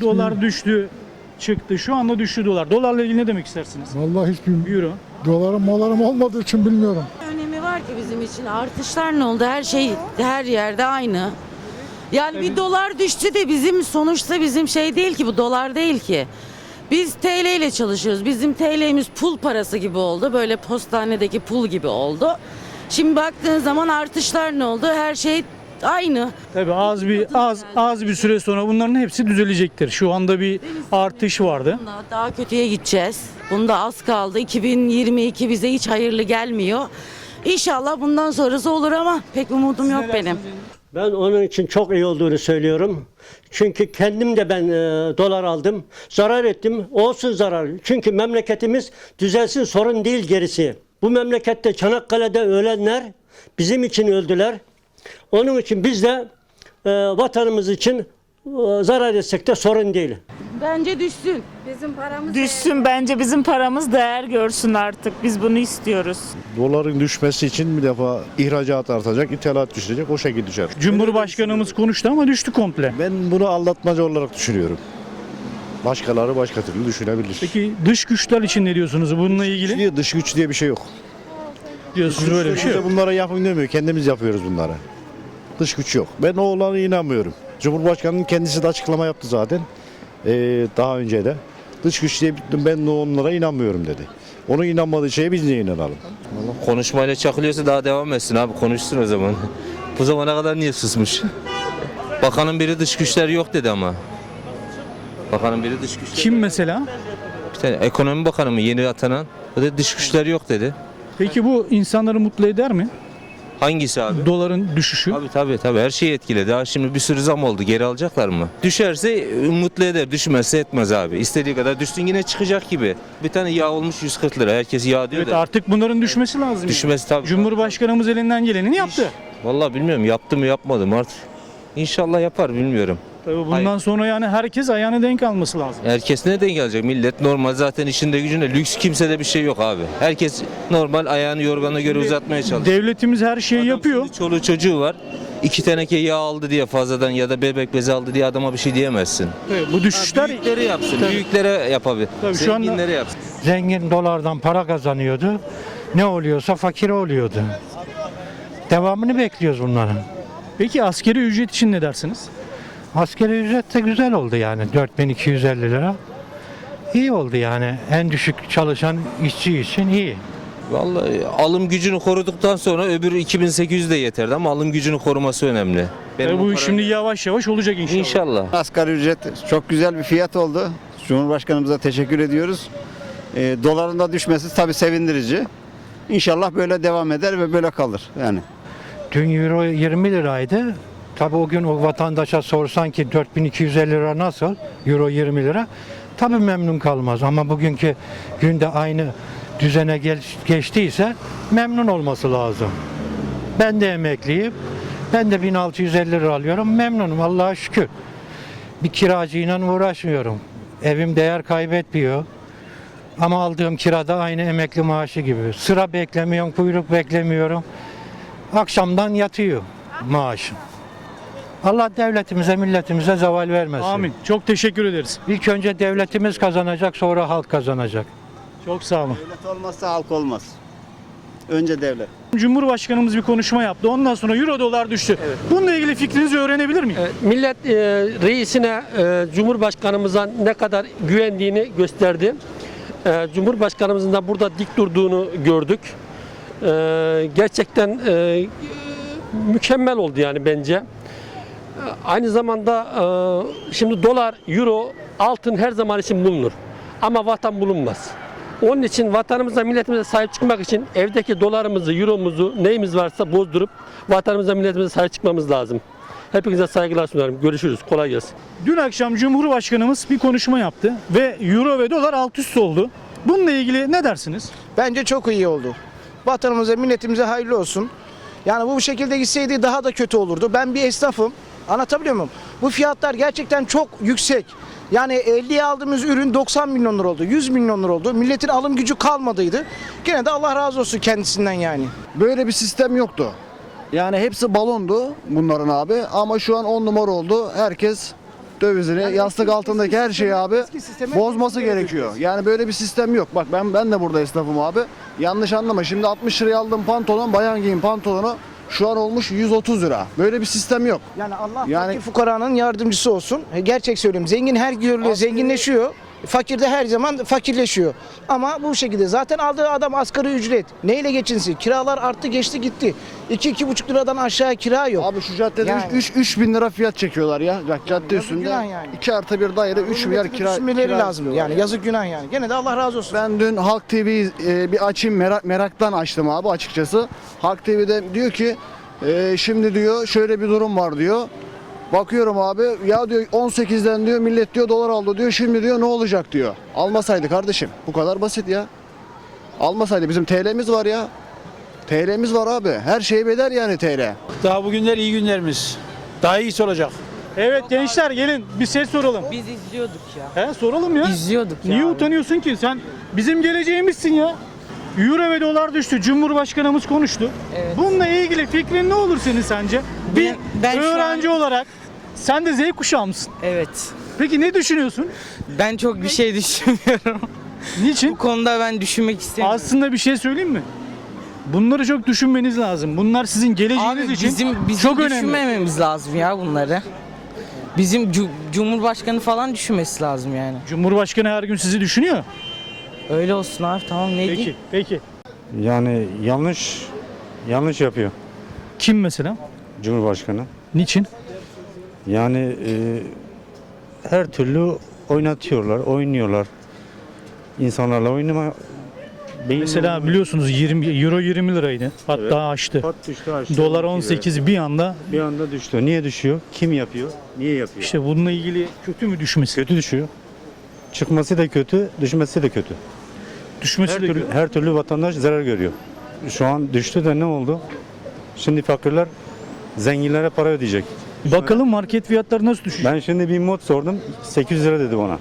Dolar düştü, çıktı. Şu anda düştü dolar. Dolarla ilgili ne demek istersiniz? Vallahi hiç bilmiyorum. Euro. Dolarım molarım olmadığı için bilmiyorum. önemi var ki bizim için. Artışlar ne oldu? Her şey her yerde aynı. Yani bir dolar düştü de bizim sonuçta bizim şey değil ki bu dolar değil ki. Biz TL ile çalışıyoruz. Bizim TL'miz pul parası gibi oldu. Böyle postanedeki pul gibi oldu. Şimdi baktığın zaman artışlar ne oldu? Her şey aynı. Tabii az bir az az bir süre sonra bunların hepsi düzelecektir. Şu anda bir artış vardı. Daha kötüye gideceğiz. Bunda az kaldı. 2022 bize hiç hayırlı gelmiyor. İnşallah bundan sonrası olur ama pek umudum yok benim. Ben onun için çok iyi olduğunu söylüyorum. Çünkü kendim de ben e, dolar aldım. Zarar ettim. Olsun zarar. Çünkü memleketimiz düzelsin sorun değil gerisi. Bu memlekette Çanakkale'de ölenler bizim için öldüler. Onun için biz de e, vatanımız için e, zarar etsek de sorun değil. Bence düşsün. Düşsün bence bizim paramız değer görsün artık. Biz bunu istiyoruz. Doların düşmesi için bir defa ihracat artacak, ithalat düşecek, o şekilde düşer. Cumhurbaşkanımız konuştu ama düştü komple. Ben bunu aldatmaca olarak düşünüyorum. Başkaları başka türlü düşünebilir. Peki dış güçler için ne diyorsunuz bununla ilgili? diye dış güç diye bir şey yok. Diyorsunuz böyle bir şey yok. bunlara yapın demiyor, kendimiz yapıyoruz bunları. Dış güç yok. Ben o olana inanmıyorum. Cumhurbaşkanının kendisi de açıklama yaptı zaten. Ee, daha önce de. Dış güç diye ben de onlara inanmıyorum dedi. Onun inanmadığı şeye biz niye inanalım? Konuşmayla çakılıyorsa daha devam etsin abi konuşsun o zaman. Bu zamana kadar niye susmuş? Bakanın biri dış güçler yok dedi ama. Bakanın biri dış güçler. Kim mesela? Bir tane ekonomi bakanı mı yeni atanan? O da dış güçler yok dedi. Peki bu insanları mutlu eder mi? Hangisi abi? Doların düşüşü. Tabii tabii tabii her şeyi etkiledi. Daha şimdi bir sürü zam oldu. Geri alacaklar mı? Düşerse e, mutlu eder. Düşmezse etmez abi. İstediği kadar düşsün yine çıkacak gibi. Bir tane yağ olmuş 140 lira. Herkes yağ diyor Evet da. artık bunların düşmesi lazım. Düşmesi tabii. Cumhurbaşkanımız elinden geleni yaptı. Vallahi bilmiyorum yaptı mı yapmadı mı artık. İnşallah yapar bilmiyorum. Tabii bundan Hayır. sonra yani herkes ayağına denk alması lazım. Herkes neden gelecek? Millet normal zaten işinde gücünde. Lüks kimsede bir şey yok abi. Herkes normal ayağını yorgana göre uzatmaya çalışıyor. Devletimiz her şeyi Adam yapıyor. şimdi Çoluğu çocuğu var. İki teneke yağ aldı diye fazladan ya da bebek bezi aldı diye adama bir şey diyemezsin. Evet, bu düşüşler Büyükleri yapsın. Tabii. Büyüklere yapabilir. Tabii şu anda- Zenginlere yapsın. Zengin dolardan para kazanıyordu. Ne oluyorsa fakir oluyordu. Devamını bekliyoruz bunların. Peki askeri ücret için ne dersiniz? Askeri ücret de güzel oldu yani 4250 lira. İyi oldu yani. En düşük çalışan işçi için iyi. Vallahi alım gücünü koruduktan sonra öbürü 2800 de yeterdi ama alım gücünü koruması önemli. Benim o bu para- şimdi yavaş yavaş olacak inşallah. İnşallah. Asgari ücret çok güzel bir fiyat oldu. Cumhurbaşkanımıza teşekkür ediyoruz. E, doların da düşmesi tabii sevindirici. İnşallah böyle devam eder ve böyle kalır yani. Dün euro 20 liraydı. Tabii o gün o vatandaşa sorsan ki 4250 lira nasıl? Euro 20 lira. Tabii memnun kalmaz ama bugünkü günde aynı düzene geçtiyse memnun olması lazım. Ben de emekliyim. Ben de 1650 lira alıyorum. Memnunum Allah'a şükür. Bir kiracıyla uğraşmıyorum. Evim değer kaybetmiyor. Ama aldığım kirada aynı emekli maaşı gibi. Sıra beklemiyorum, kuyruk beklemiyorum. Akşamdan yatıyor maaşım. Allah devletimize, milletimize zeval vermesin. Amin. Çok teşekkür ederiz. İlk önce devletimiz kazanacak, sonra halk kazanacak. Çok sağ olun. Devlet olmazsa halk olmaz. Önce devlet. Cumhurbaşkanımız bir konuşma yaptı. Ondan sonra euro dolar düştü. Bununla ilgili fikrinizi öğrenebilir miyim? Millet e, reisine, e, Cumhurbaşkanımıza ne kadar güvendiğini gösterdi. E, Cumhurbaşkanımızın da burada dik durduğunu gördük. E, gerçekten e, mükemmel oldu yani bence. Aynı zamanda e, şimdi dolar, euro, altın her zaman için bulunur. Ama vatan bulunmaz. Onun için vatanımıza, milletimize sahip çıkmak için evdeki dolarımızı, euromuzu, neyimiz varsa bozdurup vatanımıza, milletimize sahip çıkmamız lazım. Hepinize saygılar sunarım. Görüşürüz. Kolay gelsin. Dün akşam Cumhurbaşkanımız bir konuşma yaptı ve euro ve dolar alt üst oldu. Bununla ilgili ne dersiniz? Bence çok iyi oldu. Vatanımıza, milletimize hayırlı olsun. Yani bu şekilde gitseydi daha da kötü olurdu. Ben bir esnafım. Anlatabiliyor muyum? Bu fiyatlar gerçekten çok yüksek. Yani 50'ye aldığımız ürün 90 milyon lira oldu. 100 milyon lira oldu. Milletin alım gücü kalmadıydı. Gene de Allah razı olsun kendisinden yani. Böyle bir sistem yoktu. Yani hepsi balondu bunların abi ama şu an on numara oldu. Herkes dövizini, yastık altındaki her şeyi abi bozması gerekiyor. Yani böyle bir sistem yok. Bak ben ben de burada esnafım abi. Yanlış anlama. Şimdi 60 liraya aldığım pantolon, bayan giyim pantolonu şu an olmuş 130 lira. Böyle bir sistem yok. Yani Allah Yani- fukaranın yardımcısı olsun. Gerçek söylüyorum. Zengin her görülüyor, zenginleşiyor. Fakir de her zaman fakirleşiyor. Ama bu şekilde zaten aldığı adam asgari ücret. Neyle geçinsin? Kiralar arttı geçti gitti. 2-2,5 liradan aşağı kira yok. Abi şu caddede Yani. 3 3 bin lira fiyat çekiyorlar ya. Bak cadde yazık üstünde günah yani. 2 artı bir daire 3 milyar kira. düşünmeleri kira lazım. istiyorlar Yani yazık günah yani. Gene de Allah razı olsun. Ben dün Halk TV'yi e, bir açayım merak, meraktan açtım abi açıkçası. Halk TV'de diyor ki e, şimdi diyor şöyle bir durum var diyor. Bakıyorum abi ya diyor 18'den diyor millet diyor dolar aldı diyor şimdi diyor ne olacak diyor. Almasaydı kardeşim bu kadar basit ya. Almasaydı bizim TL'miz var ya. TL'miz var abi. Her şey bedel yani TL. Daha bugünler iyi günlerimiz. Daha iyisi olacak. Evet gençler gelin bir ses soralım. Biz izliyorduk ya. He soralım ya. İzliyorduk ya. Niye utanıyorsun ki? Sen bizim geleceğimizsin ya. Euro ve dolar düştü. Cumhurbaşkanımız konuştu. Evet. Bununla ilgili fikrin ne olur senin sence? Bir Ben- ben öğrenci olarak sen de Z kuşağı mısın? Evet. Peki ne düşünüyorsun? Ben çok bir şey düşünmüyorum. Niçin? konuda ben düşünmek istemiyorum. Aslında bir şey söyleyeyim mi? Bunları çok düşünmeniz lazım. Bunlar sizin geleceğiniz için bizim bizim çok önemli. düşünmememiz lazım ya bunları. Bizim cu- Cumhurbaşkanı falan düşünmesi lazım yani. Cumhurbaşkanı her gün sizi düşünüyor. Öyle olsun abi tamam ne diyeyim? Peki, peki. Yani yanlış yanlış yapıyor Kim mesela? Cumhurbaşkanı. Niçin? Yani e, her türlü oynatıyorlar, oynuyorlar. İnsanlarla oynama Mesela biliyorsunuz 20 euro 20 liraydı. Hatta Evet. aştı. Pat düştü aşağı. Dolar 18 bir anda. Bir anda düştü. Niye düşüyor? Kim yapıyor? Niye yapıyor? İşte bununla ilgili kötü mü düşmesi? kötü düşüyor. Çıkması da kötü, düşmesi de kötü. Düşmesi Her türlü, her türlü vatandaş zarar görüyor. Şu an düştü de ne oldu? Şimdi fakirler zenginlere para ödeyecek. Bakalım market fiyatları nasıl düşecek? Ben şimdi bir mod sordum. 800 lira dedi bana.